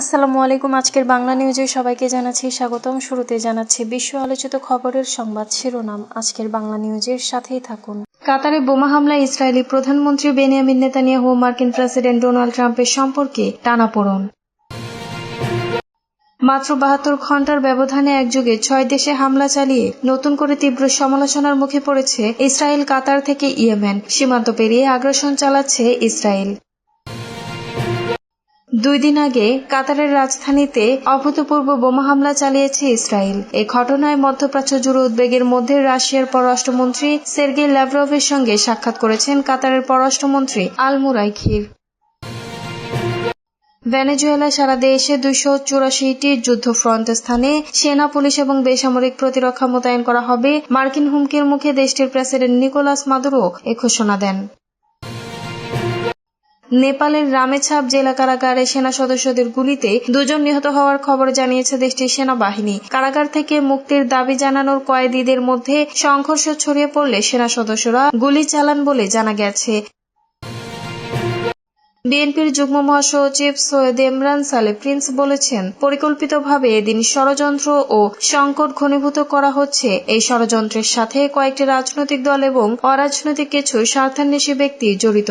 আসসালামু আলাইকুম, আজকের বাংলা নিউজে সবাইকে জানাচ্ছি স্বাগতম। শুরুতে জানাচ্ছি বিশ্ব আলোচিত খবরের সংবাদ শিরোনাম। আজকের বাংলা নিউজের সাথেই থাকুন। কাতারে বোমা হামলায় ইসরায়েলি প্রধানমন্ত্রী বেনিয়ামিন নেতানিয়াহু মার্কিন প্রেসিডেন্ট ডোনাল্ড ট্রাম্পের সম্পর্কে টানাপোড়ন। মাত্র বাহাত্তর ঘণ্টার ব্যবধানে একযোগে ছয় দেশে হামলা চালিয়ে নতুন করে তীব্র সমালোচনার মুখে পড়েছে ইসরায়েল, কাতার থেকে ইয়েমেন। সীমান্ত পেরিয়ে আগ্রাসন চালাচ্ছে ইসরায়েল। দুই দিন আগে কাতারের রাজধানীতে অভূতপূর্ব বোমা হামলা চালিয়েছে ইসরায়েল। এ ঘটনায় মধ্যপ্রাচ্য জুড়ে উদ্বেগের মধ্যে রাশিয়ার পররাষ্ট্রমন্ত্রী সের্গে ল্যাভরভের সঙ্গে সাক্ষাৎ করেছেন কাতারের পররাষ্ট্রমন্ত্রী আল মুরাইখির ভেনেজুয়েলা সারা দেশে দুইশো চুরাশিটি যুদ্ধফ্রন্ট স্থানে সেনা, পুলিশ এবং বেসামরিক প্রতিরক্ষা মোতায়েন করা হবে। মার্কিন হুমকির মুখে দেশটির প্রেসিডেন্ট নিকোলাস মাদুরো এ ঘোষণা দেন। নেপালের রামেছাপ জেলা কারাগারে সেনা সদস্যদের গুলিতে দুজন নিহত হওয়ার খবর জানিয়েছে দেশটির সেনাবাহিনী। কারাগার থেকে মুক্তির দাবি জানানোর কয়েদিদের মধ্যে সংঘর্ষ ছড়িয়ে পড়লে সেনা সদস্যরা গুলি চালান বলে জানা গেছে। বিএনপির যুগ্ম মহাসচিব সৈয়দ ইমরান সালে প্রিন্স বলেছেন, পরিকল্পিতভাবে এদিন ষড়যন্ত্র ও সংকট ঘনীভূত করা হচ্ছে। এই ষড়যন্ত্রের সাথে কয়েকটি রাজনৈতিক দল এবং অরাজনৈতিক কিছু স্বার্থান্বেষী ব্যক্তি জড়িত।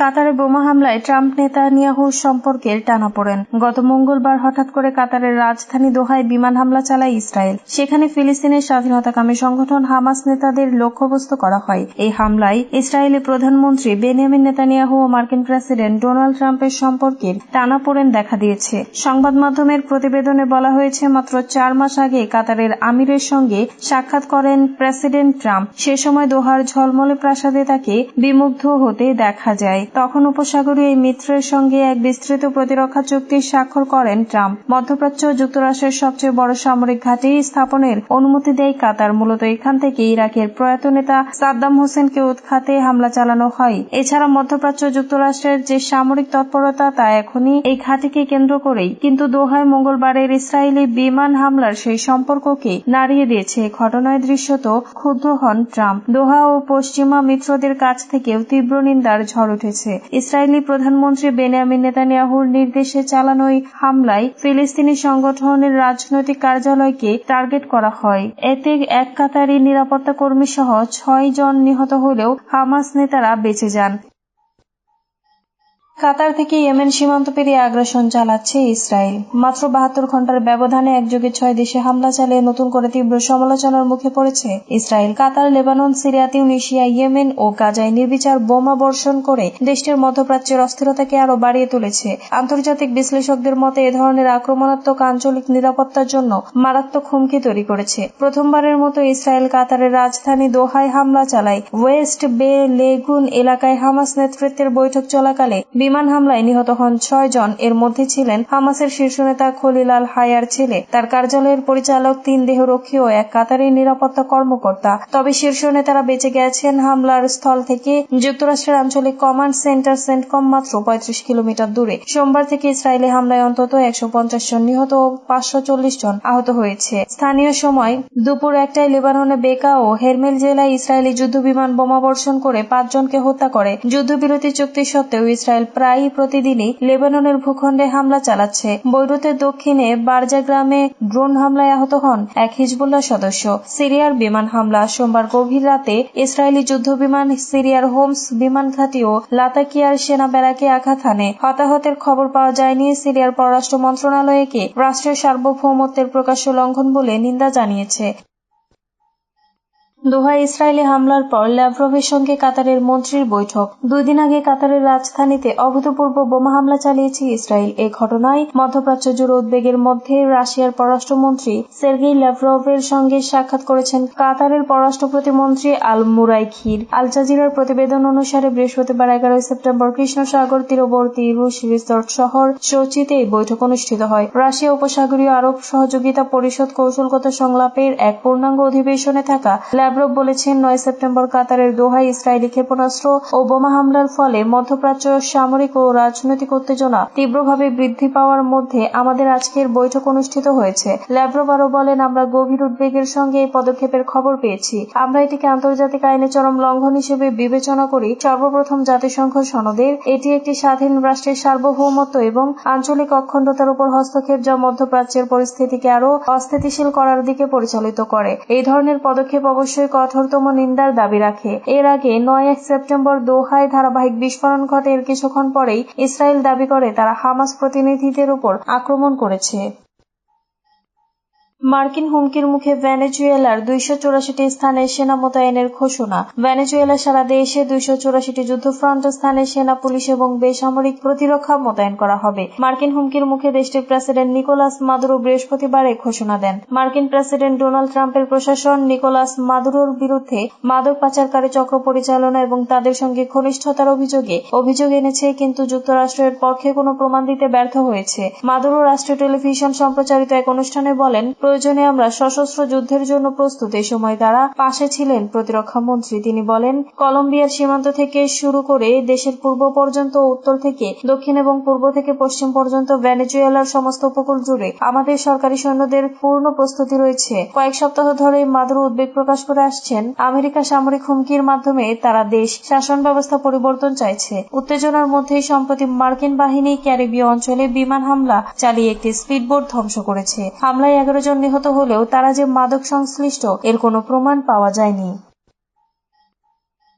কাতারে বোমা হামলায় ট্রাম্প নেতানিয়াহুর সম্পর্কের টানাপোড়েন গত মঙ্গলবার হঠাৎ করে কাতারের রাজধানী দোহায় বিমান হামলা চালায় ইসরায়েল। সেখানে ফিলিস্তিনের স্বাধীনতাকামী সংগঠন হামাস নেতাদের লক্ষ্যবস্তু করা হয়। এই হামলায় ইসরায়েলি প্রধানমন্ত্রী বেনিয়ামিন নেতানিয়াহু ও মার্কিন প্রেসিডেন্ট ডোনাল্ড ট্রাম্পের সম্পর্কের টানাপোড়েন দেখা দিয়েছে। সংবাদ মাধ্যমের প্রতিবেদনে বলা হয়েছে, মাত্র চার মাস আগে কাতারের আমিরের সঙ্গে সাক্ষাৎ করেন প্রেসিডেন্ট ট্রাম্প। সে সময় দোহার ঝলমলে প্রাসাদে তাকে বিমুগ্ধ হতে দেখা যায়। তখন উপসাগরীয় এই মিত্রের সঙ্গে এক বিস্তৃত প্রতিরক্ষা চুক্তির স্বাক্ষর করেন ট্রাম্প। মধ্যপ্রাচ্য যুক্তরাষ্ট্রের সবচেয়ে বড় সামরিক ঘাঁটি স্থাপনের অনুমতি দেয় কাতার। মূলত এখান থেকে ইরাকের প্রয়াত নেতা সাদ্দাম হোসেনকে উৎখাতে হামলা চালানো হয়। এছাড়া মধ্যপ্রাচ্য যুক্তরাষ্ট্রের যে সামরিক তৎপরতা, তা এখনই এই ঘাঁটিকে কেন্দ্র করেই। কিন্তু দোহায় মঙ্গলবারের ইসরায়েলি বিমান হামলার সেই সম্পর্ককে নাড়িয়ে দিয়েছে ঘটনায় দৃশ্যত ক্ষুব্ধ হন ট্রাম্প। দোহা ও পশ্চিমা মিত্রদের কাছ থেকেও তীব্র নিন্দার ঝড় উঠেছে। ইসরায়েলি প্রধানমন্ত্রী বেনিয়ামিন নেতানিয়াহুর নির্দেশে চালানো ওই হামলায় ফিলিস্তিনি সংগঠনের রাজনৈতিক কার্যালয়কে টার্গেট করা হয়। এতে এক কাতারি নিরাপত্তা কর্মী সহ ছয় জন নিহত হলেও হামাস নেতারা বেঁচে যান। কাতার থেকে ইয়েমেন সীমান্ত পেরিয়ে আগ্রাসন চালাচ্ছে ইসরায়েল। মাত্র বাহাত্তর ঘণ্টার ব্যবধানে একযোগে ছয় দেশে হামলা চালিয়ে নতুন করে তীব্র সমালোচনার মুখে পড়েছে Israel. Qatar, Lebanon, Syria, Tunisia, Yemen ও গাজায় নির্বিচার বোমা বর্ষণ করে দেশটির মধ্যপ্রাচ্যের অস্থিরতাকে আরও বাড়িয়ে তুলেছে। আন্তর্জাতিক বিশ্লেষকদের মতে, এ ধরনের আক্রমণাত্মক আঞ্চলিক নিরাপত্তার জন্য মারাত্মক হুমকি তৈরি করেছে। প্রথমবারের মতো ইসরায়েল কাতারের রাজধানী দোহায় হামলা চালায় ওয়েস্ট বে লেগুন এলাকায় হামাস নেতৃত্বের বৈঠক চলাকালে বিমান হামলায় নিহত হন ছয় জন। এর মধ্যে ছিলেন হামাসের শীর্ষ নেতা খলিলাল হায়ার ছেলে। তার কার্যালয়ের পরিচালক তিন দেহরক্ষী ও এক কাতারি নিরাপত্তা কর্মকর্তা। তবে শীর্ষ নেতারা বেঁচে গেছেন হামলার স্থল থেকে। যুক্তরাষ্ট্রের আঞ্চলিক কমান্ড সেন্টার সেন্টকম মাত্র পঁয়ত্রিশ কিলোমিটার দূরে। সোমবার থেকে ইসরায়েলি হামলায় অন্তত একশো পঞ্চাশ জন নিহত ও পাঁচশো চল্লিশ জন আহত হয়েছে। স্থানীয় সময় দুপুর একটায় লেবাননে বেকা ও হেরমেল জেলায় ইসরায়েলি যুদ্ধ বিমান বোমা বর্ষণ করে পাঁচজনকে হত্যা করে। যুদ্ধবিরতি চুক্তি সত্ত্বেও ইসরায়েল প্রায় প্রতিদিনই লেবাননের ভূখণ্ডে হামলা চালাচ্ছে। বৈরুতের দক্ষিণে বারজা গ্রামে ড্রোন হামলায় আহত হন এক হিজবুল্লাহ সদস্য। সিরিয়ার বিমান হামলা সোমবার গভীর রাতে ইসরায়েলি যুদ্ধ বিমান সিরিয়ার হোমস বিমান ঘাঁটি ও লাতাকিয়ার সেনা ব্যারাকে আঘাত হানে। হতাহতের খবর পাওয়া যায়নি সিরিয়ার পররাষ্ট্র মন্ত্রণালয়কে। রাষ্ট্রীয় সার্বভৌমত্বের প্রকাশ্য লঙ্ঘন বলে নিন্দা জানিয়েছে। দোহায় ইসরায়েলি হামলার পর ল্যাভরভের সঙ্গে কাতারের মন্ত্রীর বৈঠক। দুই দিন আগে কাতারের রাজধানীতে অভূতপূর্ব বোমা হামলা চালিয়েছে ইসরায়েল। এই ঘটনায় মধ্যপ্রাচ্য জুড়ে উদ্বেগের মধ্যে রাশিয়ার পররাষ্ট্রমন্ত্রী সের্গেই ল্যাভরভের সঙ্গে সাক্ষাৎ করেছেন কাতারের পররাষ্ট্র প্রতিমন্ত্রী আল মুরাইখির। আল জাজিরার প্রতিবেদন অনুসারে বৃহস্পতিবার এগারোই সেপ্টেম্বর কৃষ্ণ সাগর তীরবর্তী রুশ রিসোর্ট শহর সোচিতে এই বৈঠক অনুষ্ঠিত হয়। রাশিয়া উপসাগরীয় আরব সহযোগিতা পরিষদ কৌশলগত সংলাপের এক পূর্ণাঙ্গ অধিবেশনে থাকা ল্যাব্রভ বলেছেন, নয় সেপ্টেম্বর কাতারের দোহায় ইসরায়েলি ক্ষেপণাস্ত্র ও বোমা হামলার ফলে মধ্যপ্রাচ্য সামরিক ও রাজনৈতিক উত্তেজনা তীব্রভাবে বৃদ্ধি পাওয়ার মধ্যে আমাদের আজকের বৈঠক অনুষ্ঠিত হয়েছে। ল্যাব্রভ আরও বলেন, আমরা গভীর উদ্বেগের সঙ্গে এই পদক্ষেপের খবর পেয়েছি। আমরা এটিকে আন্তর্জাতিক আইনে চরম লঙ্ঘন হিসেবে বিবেচনা করি। সর্বপ্রথম জাতিসংঘ সনদের এটি একটি স্বাধীন রাষ্ট্রের সার্বভৌমত্ব এবং আঞ্চলিক অখণ্ডতার উপর হস্তক্ষেপ যা মধ্যপ্রাচ্যের পরিস্থিতিকে আরও অস্থিতিশীল করার দিকে পরিচালিত করে। এই ধরনের পদক্ষেপ অবশ্যই কঠোরতম নিন্দার দাবি রাখে। এর আগে নয় সেপ্টেম্বর দোহায় ধারাবাহিক বিস্ফোরণ ঘটে এর কিছুক্ষণ পরেই ইসরায়েল দাবি করে তারা হামাস প্রতিনিধিদের উপর আক্রমণ করেছে। মার্কিন হুমকির মুখে ভেনেজুয়েলার দুইশো চৌরাশিটি স্থানে সেনা মোতায়েনের ঘোষণা। ভেনেজুয়েলা সারা দেশে দুইশো চৌরাশিটি যুদ্ধফ্রন্ট স্থানে সেনা, পুলিশ এবং বেসামরিক প্রতিরক্ষা মোতায়েন করা হবে। মার্কিন হুমকির মুখে দেশটির প্রেসিডেন্ট নিকোলাস মাদুরো বৃহস্পতিবার এ ঘোষণা দেন। মার্কিন প্রেসিডেন্ট ডোনাল্ড ট্রাম্পের প্রশাসন নিকোলাস মাদুরোর বিরুদ্ধে মাদক পাচারকারী চক্র পরিচালনা এবং তাদের সঙ্গে ঘনিষ্ঠতার অভিযোগে অভিযোগ এনেছে, কিন্তু যুক্তরাষ্ট্রের পক্ষে কোনো প্রমাণ দিতে ব্যর্থ হয়েছে। মাদুরো রাষ্ট্রীয় টেলিভিশন সম্প্রচারিত এক অনুষ্ঠানে বলেন প্রয়োজনে আমরা সশস্ত্র যুদ্ধের জন্য প্রস্তুত। এ সময় তারা পাশে ছিলেন, প্রতিরক্ষা মন্ত্রী। তিনি বলেন, কলম্বিয়ার সীমান্ত থেকে শুরু করে দেশের পূর্ব পর্যন্ত, উত্তর থেকে দক্ষিণ এবং পূর্ব থেকে পশ্চিম পর্যন্ত ভেনেজুয়েলার সমস্ত উপকূল জুড়ে আমাদের সরকারি সৈন্যদের পূর্ণ প্রস্তুতি রয়েছে। কয়েক সপ্তাহ ধরে মাদুরো উদ্বেগ প্রকাশ করে আসছেন। আমেরিকা সামরিক হুমকির মাধ্যমে তারা দেশ শাসন ব্যবস্থা পরিবর্তন চাইছে। উত্তেজনার মধ্যে সম্প্রতি মার্কিন বাহিনী ক্যারিবীয় অঞ্চলে বিমান হামলা চালিয়ে একটি স্পিডবোট ধ্বংস করেছে। হামলায় এগারো জন নিহত হলেও তারা যে মাদক সংশ্লিষ্ট এর কোনো প্রমাণ পাওয়া যায়নি।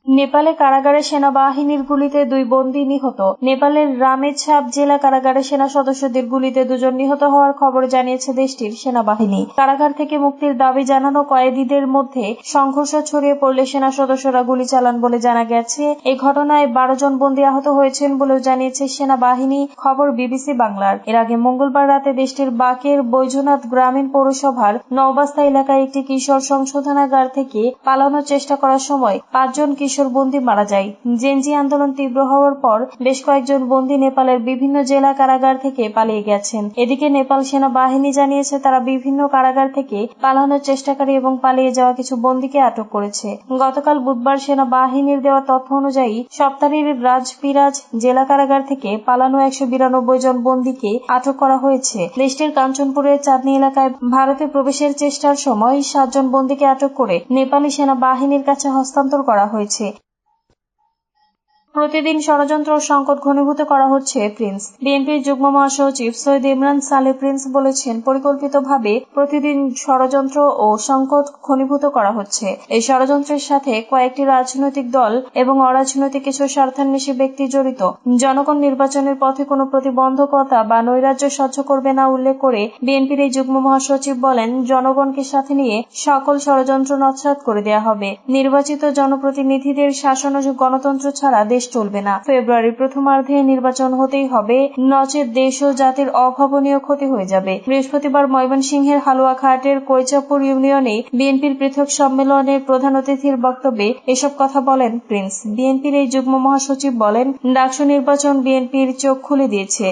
নেপালে কারাগারে সেনাবাহিনীর গুলিতে দুই বন্দী নিহত। নেপালের রামেছাপ জেলা কারাগারে সেনা সদস্যদের গুলিতে দুজন নিহত হওয়ার খবর জানিয়েছে দেশটির সেনাবাহিনী। কারাগার থেকে মুক্তির দাবি জানানো কয়েদিদের মধ্যে সংঘর্ষ ছড়িয়ে পড়লে সেনা সদস্যরা গুলি চালান বলে জানা গেছে। এই ঘটনায় বারো জন বন্দী আহত হয়েছেন বলেও জানিয়েছে সেনাবাহিনী। খবর বিবিসি বাংলার। এর আগে মঙ্গলবার রাতে দেশটির বাকের বৈজনাথ গ্রামীণ পৌরসভার নওবাস্তা এলাকায় একটি কিশোর সংশোধনাগার থেকে পালানোর চেষ্টা করার সময় পাঁচজন কিশোর কিশোর বন্দী মারা যায়। জেনজি আন্দোলন তীব্র হওয়ার পর বেশ কয়েকজন বন্দী নেপালের বিভিন্ন জেলা কারাগার থেকে পালিয়ে গেছেন। এদিকে নেপাল সেনা বাহিনী জানিয়েছে, তারা বিভিন্ন কারাগার থেকে পালানোর চেষ্টাকারী এবং পালিয়ে যাওয়া কিছু বন্দীকে আটক করেছে। গতকাল বুধবার সেনাবাহিনীর দেওয়া তথ্য অনুযায়ী, সপ্তাহের রাজপিরাজ জেলা কারাগার থেকে পালানো একশো বিরানব্বই জন বন্দীকে আটক করা হয়েছে। দেশটির কাঞ্চনপুরের চাঁদনি এলাকায় ভারতে প্রবেশের চেষ্টার সময় সাতজন বন্দীকে আটক করে নেপালি সেনাবাহিনীর কাছে হস্তান্তর করা হয়েছে। প্রতিদিন ষড়যন্ত্র ও সংকট ঘনীভূত করা হচ্ছে প্রিন্স। বিএনপির যুগ্ম মহাসচিব সৈয়দ ইমরান সালে প্রিন্স বলেছেন, পরিকল্পিতভাবে প্রতিদিন ষড়যন্ত্র ও সংকট ঘনীভূত করা হচ্ছে। এই ষড়যন্ত্রের সাথে কয়েকটি রাজনৈতিক দল এবং অরাজনৈতিক কিছু স্বার্থান্বেষী ব্যক্তি জড়িত। জনগণ নির্বাচনের পথে কোনো প্রতিবন্ধকতা বা নৈরাজ্য সহ্য করবে না উল্লেখ করে বিএনপির এই যুগ্ম মহাসচিব বলেন, জনগণকে সাথে নিয়ে সকল ষড়যন্ত্র নৎসাত করে দেওয়া হবে। নির্বাচিত জনপ্রতিনিধিদের শাসন ও গণতন্ত্র ছাড়া দেশ চলবে না। ফেব্রুয়ারির প্রথমার্ধে নির্বাচন হতেই হবে। নচেত দেশ ও জাতির অভাবনীয় ক্ষতি হয়ে যাবে। বৃহস্পতিবার ময়মনসিংহের হালুয়াঘাটের কৈচাপুর ইউনিয়নে বিএনপির পৃথক সম্মেলনের প্রধান অতিথির বক্তব্যে এসব কথা বলেন প্রিন্স। বিএনপির এই যুগ্ম মহাসচিব বলেন, ডাকসু নির্বাচন বিএনপির চোখ খুলে দিয়েছে।